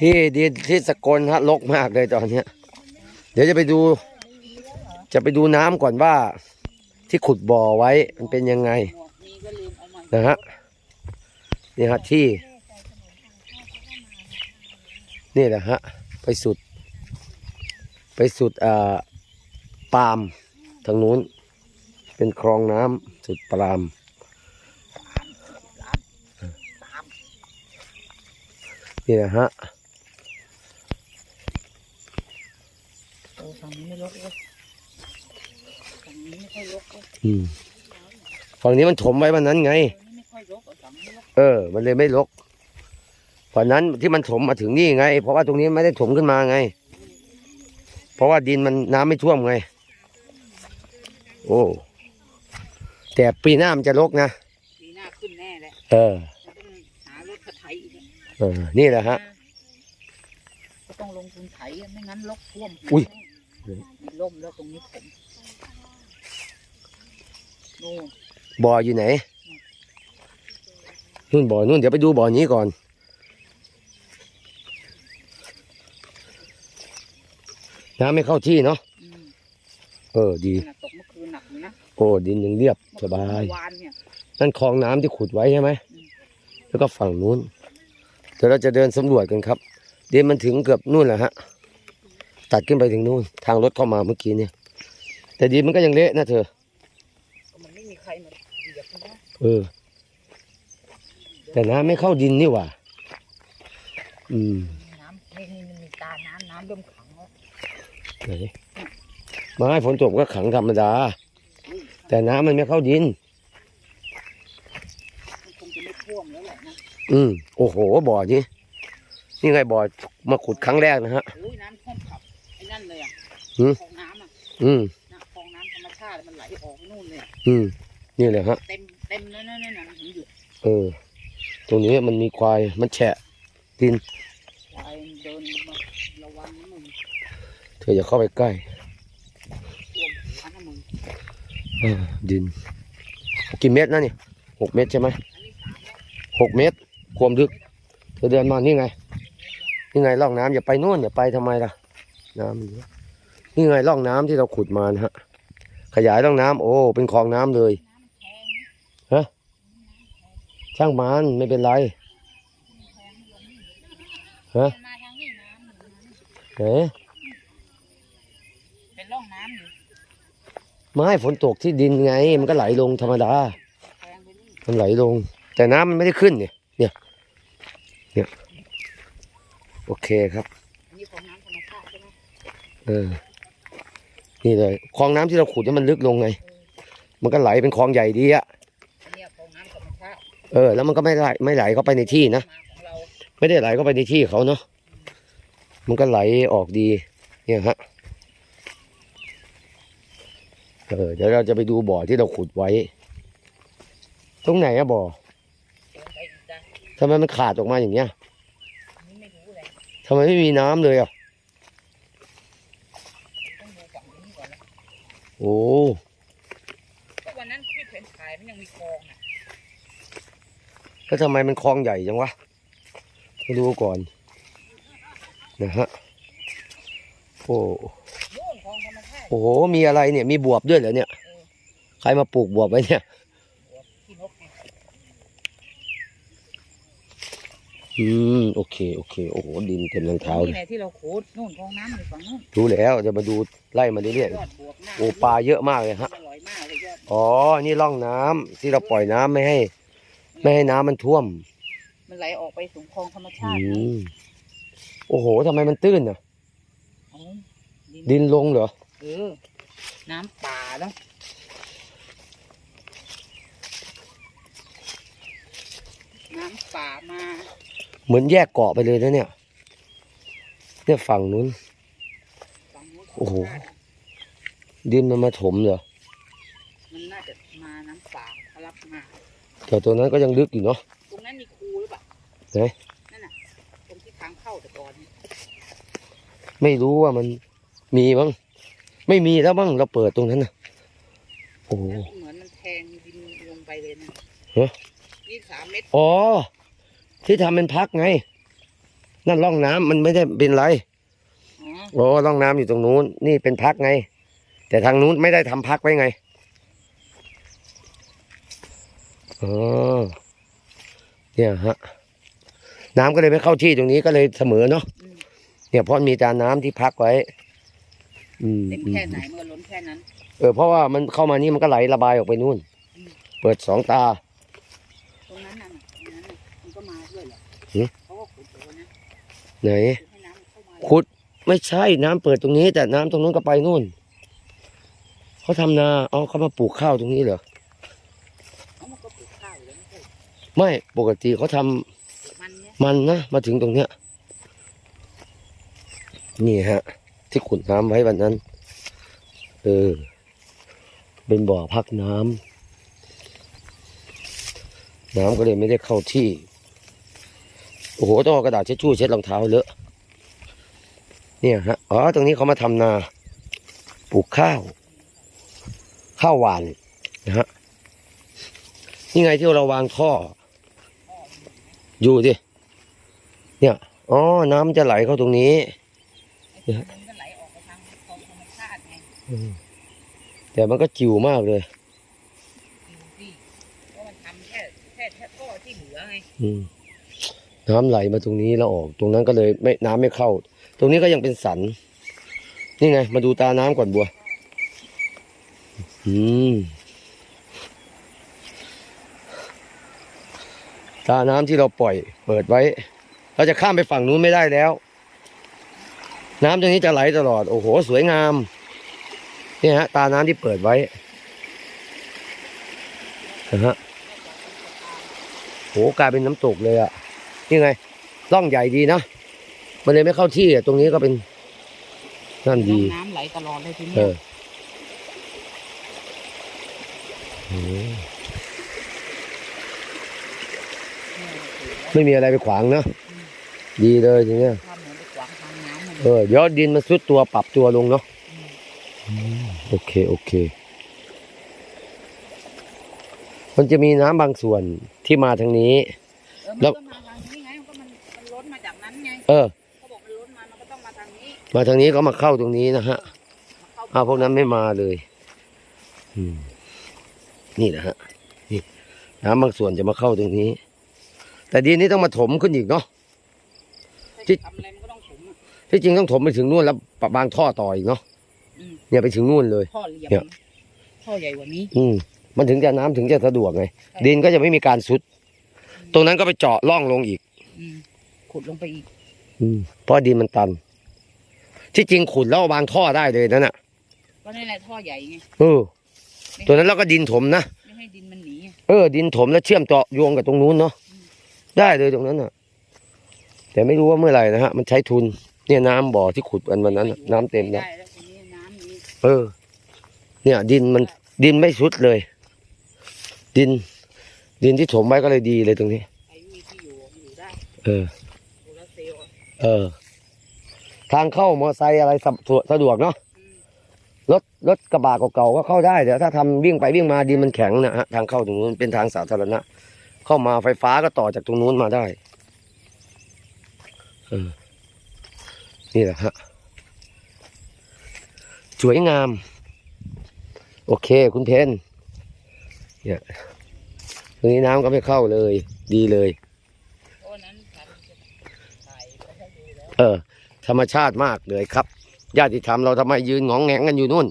ที่ดินที่สกลฮะรกมากเลยตอนเนี้ย เดี๋ยวจะไปดู จะไปดูน้ำก่อนว่า ที่ขุดบ่อไว้มันเป็นยังไง นะฮะนี่ฮะที่ นี่แหละฮะ ไปสุด ไปสุดอ่าปาล์มทางนู้น เป็นคลองน้ำสุดปาล์มนี่นะฮะ โอ้ ฝั่งนี้ไม่ลกเลยฝั่งนี้ไม่ค่อยลกเลยอืมฝั่งนี้มันถมไว้วันนั้นไง ฝั่งนี้ไม่ค่อยลกอะฝั่งนี้ลกเออ มันเลยไม่ลกฝั่งนั้นที่มันถมมาถึงนี่ไง เพราะว่าตรงนี้ไม่ได้ถมขึ้นมาไง เพราะว่าดินมันน้ำไม่ท่วมไง โอ้ แต่ปีหน้ามันจะลกนะ ปีหน้าขึ้นแน่แหละเออ จะต้องหารถกระไถอีกอะเออ นี่แหละฮะ ก็ต้องลงทุนไถอะไม่งั้นลกท่วมอุ๊ย มีล่มแล้วตรงนี้ผมนู่นบ่ออยู่ไหนนู่นบ่อนู่นเดี๋ยวไปดูบ่อนี้ก่อน น้ำไม่เข้าที่เนาะอืมเออดี ขนาดตกเมื่อคืนหนักเลยนะโอ้ดินยังเรียบสบาย เมื่อวานเนี่ย นั่นคลองน้ำที่ขุดไว้ใช่ไหม อืม แล้วก็ฝั่งนู้น เดี๋ยวเราจะเดินสำรวจกันครับ เดินมันถึงเกือบนู่นแหละฮะ ตัดขึ้นไปถึงนู่น ทางรถเข้ามาเมื่อกี้เนี่ย แต่ดินมันก็ยังเละนะเธอก็มันไม่มีใครมาเหยียบนะเออ แต่น้ำไม่เข้าดินนี่หว่า อืม น้ำนี่นี่มันมีตา น้ำน้ำเริ่มขังแล้วไหนไม้ฝนตกก็ขังธรรมดาอุ้ยแต่น้ำมันไม่เข้าดิน มันคงจะไม่ท่วมแล้วแหละนะอืม โอ้โห บ่อนี้ นี่ไงบ่อมาขุดครั้งแรกนะฮะ โอ้ยน้ำท่วมขับไอ้ นั่นเลยอะหืมคลองน้ำอะอืมน้ำคลองน้ำธรรมชาติมันไหลออกนู่นเลยอะอืม นี่แหละฮะ เต็มเต็มแล้วนั่นน่ะมันถึงหยุดเออ ตรงนี้มันมีควาย มันแฉะดิน ควายมันเดินมาระวังนะมึงเธออย่าเข้าไปใกล้ท่วมหัวนะมึงเออดิน กี่เมตรนะนี่หกเมตรใช่ไหมอันนี้สามแล้วหกเมตร ความลึก เธอเดินมานี่ไง นี่ไงร่องน้ำอย่าไปนู่นอย่าไปทำไมล่ะ น้ำมันเยอะนี่ไงร่องน้ำที่เราขุดมานะฮะ ขยายร่องน้ำโอ้ เป็นคลองน้ำเลยน้ำมันแพงนะช่างมันไม่เป็นไรฮะมันมาทางนี้น้ำอยู่นะไหนเป็นร่องน้ำอยู่ไม่ฝนตกที่ดินไง มันก็ไหลลงธรรมดาแพงไปนี่มันไหลลง แต่น้ำมันไม่ได้ขึ้นเนี่ย เนี่ย เนี่ย โอเคครับ ออ นี่เลยคลองน้ำที่เราขุดเนี่ยมันลึกลงไง มันก็ไหลเป็นคลองใหญ่ดีอะเออ แล้วมันก็ไม่ไหลไม่ไหลเข้าไปในที่นะไม่ได้ไหลเข้าไปในที่เขาเนาะมันก็ไหลออกดี เนี่ยฮะเออเดี๋ยวเราจะไปดูบ่อที่เราขุดไว้ ตรงไหนอะบ่อทำไมมันขาดออกมาอย่างเงี้ยอันนี้ไม่รู้เลยทำไมไม่มีน้ำเลยอะ ต้องดูฝั่งนี้ก่อนนะ โอ้ก็วันนั้นพี่เห็นขายมันยังมีคลองอะแล้วทำไมมันคลองใหญ่จังวะมาดูก่อนนะฮะโอ้นู่นคลองธรรมชาติโอ้โหมีอะไรเนี่ยมีบวบด้วยเหรอเนี่ย ใครมาปลูกบวบไว้เนี่ย ที่นกไง อืมโอเคโอเคโอ้โหดินเต็มรองเท้าเลนี่ยแหละที่เราขุดนู่นคลองน้ำอยู่ฝั่งนู่นรู้แล้วจะมาดูไล่มาเรื่อยยอดบวกหน้าๆโอ้ปลาเยอะมากเลยฮะ อร่อยมากเลยยอดอ๋อ นี่ร่องน้ำที่เราปล่อยน้ำไม่ให้ ไม่ให้น้ำมันท่วม มันไหลออกไปสู่คลองธรรมอืชาติม โอ้โหทำไมมันตื้นอะ เอาดินลงเหรอ เออน้ำป่าแล้วน้ำป่ามา เหมือนแยกเกาะไปเลยนะเนี่ย เนี่ยฝั่งนู้นฝั่งนู้น โอ้โห ดินมันมาถมเหรอ มันน่าจะมาน้ำป่าทะลักมาแต่ตัวนั้นก็ยังลึกอยู่เนาะ ตรงนั้นมีคูหรือเปล่าไหน นั่นน่ะ ตรงที่ทางเข้าแต่ก่อนเนี่ยไม่รู้ว่ามันมีบ้าง ไม่มีแล้วบ้างเราเปิดตรงนั้นนะโอ้โหนั่นเหมือนมันแทงดินลงไปเลยนะฮะ นี่สามเมตร อ๋อ ที่ทำเป็นพักไง นั่นร่องน้ำมันไม่ได้เป็นไรอ๋อโอ้ร่องน้ำอยู่ตรงนู้น นี่เป็นพักไง แต่ทางนู้นไม่ได้ทำพักไว้ไงอ๋อเนี่ยฮะ น้ำก็เลยไม่เข้าที่ตรงนี้ก็เลยเสมอเนาะอืมเนี่ยเพราะมีตาน้ำที่พักไว้อืมเต็มอืมแค่ไหนมันก็ล้นแค่นั้น เออเพราะว่ามันเข้ามานี่มันก็ไหลระบายออกไปนู่นอืมเปิดสองตา ตรงนั้นน่ะตรงนั้นน่ะมันก็มาด้วยเหรอ หือ เขาก็ขุดตัวนะ ไหนขุดไม่ใช่น้ำเปิดตรงนี้ แต่น้ำตรงนู้นก็ไปนู่นเขาทำนาเอาเขามาปลูกข้าวตรงนี้เหรอไม่ปกติเขาทำมันเนี่ยมันนะมาถึงตรงเนี้ย นี่ฮะ ที่ขุดน้ำไว้วันนั้นเออเป็นบ่อพักน้ำน้ำก็เลยไม่ได้เข้าที่ โอ้โหต้องเอากระดาษเช็ดชู่เช็ดรองเท้าเลอะเนี่ยฮะอ๋อตรงนี้เขามาทำนาปลูกข้าว ข้าวหวานนะฮะนี่ไงที่เราวางท่อ อยู่ดิเนี่ยอ๋อน้ำจะไหลเข้าตรงนี้ไอ้มันก็ไหลออกไปทางคลองธรรมชาติไงแต่มันก็จิ๋วมากเลยดูสิเพราะมันทำแค่แค่แค่ท่อที่เหลือไงอืม น้ำไหลมาตรงนี้แล้วออก ตรงนั้นก็เลยไม่น้ำไม่เข้า ตรงนี้ก็ยังเป็นสัน นี่ไง มาดูตาน้ำก่อนบัว อืม ตาน้ำที่เราปล่อย เปิดไว้ เราจะข้ามไปฝั่งนู้นไม่ได้แล้ว น้ำตรงนี้จะไหลตลอด โอ้โห สวยงาม นี่ฮะ ตาน้ำที่เปิดไว้นะฮะโหกลายเป็นน้ำตกเลยอะ่ะ นี่ไงร่องใหญ่ดีนะ มันเลยไม่เข้าที่อะตรงนี้ก็เป็นนั่นดีน้ำไหลตลอดเลยทีเอเนี้ยอโอ้ไม่มีอะไรไปขวางนะดีเลยทีเนี้ยทำเหมือนไปขวางทางน้ำมันเออเดี๋ยวดินมันซุดตัวปรับตัวลงเนาะอืมโอเคโอเค มันจะมีน้ำบางส่วนที่มาทางนี้เออแล้มันว เออเขาบอกมันล้นมามันก็ต้องมาทางนี้ มาทางนี้ก็มาเข้าตรงนี้นะฮะมาเข้าอ้าวพวกนั้นไม่มาเลย อืม นี่นะฮะนี่น้ำบางส่วนจะมาเข้าตรงนี้ แต่ดีนี้ต้องมาถมขึ้นอีกเนาะที่ทำอะไรมันก็ต้องถมอะที่จริงต้องถมไปถึงนู่นแล้วปะบางท่อต่ออีกเนาะอืมเนี่ยไปถึงนู่นเลย ท่อเหลี่ยมเนี่ย ท่อใหญ่กว่านี้ อืมมันถึงจะน้ำถึงจะสะดวกไงดินก็จะไม่มีการซุด ตรงนั้นก็ไปเจาะร่องลงอีก อืมขุดลงไปอีกอืม เพราะดินมันตัน ที่จริงขุดแล้ววางท่อได้เลยนั่นน่ะก็นี่นแหละท่อใหญ่ไงเออตัวนั้นเราก็ดินถมนะไม่ให้ดินมันหนีไงเออ ดินถมแล้วเชื่อมต่อโยงกับตรงนู้นเนาะได้เลยตรงนั้นน่ะ แต่ไม่รู้ว่าเมื่อไหร่นะฮะมันใช้ทุน เนี่ยน้ำบ่อที่ขุดกันวันนั้นน่ะน้ำเต็มแล้วได้แล้วทีนี้น้ำนี้เออ เนี่ย ดินมันดินไม่สุดเลย ดิน ดินที่ถมไว้ก็เลยดีเลยตรงนี้ใครมีที่อยู่มันอยู่ได้เออ เออ ทางเข้ามอไซค์อะไรสะดวกสะดวกเนาะรถรถกระบะเก่าๆก็เข้าได้แต่ถ้าทำวิ่งไปวิ่งมาดินมันแข็งนะฮะทางเข้าตรงนู้นเป็นทางสาธารณะ เข้ามาไฟฟ้าก็ต่อจากตรงนู้นมาได้เออนี่แหละฮะสวยงาม โอเค คุณเพนเนี่ยตรงนี้น้ำก็ไม่เข้าเลย ดีเลย เพราะฉะนั้นฉันจะถ่ายไปให้ดูแล้ว เออธรรมชาติมากเลยครับ ญาติธรรมเราทำไมยืนงองแงงกันอยู่นู่น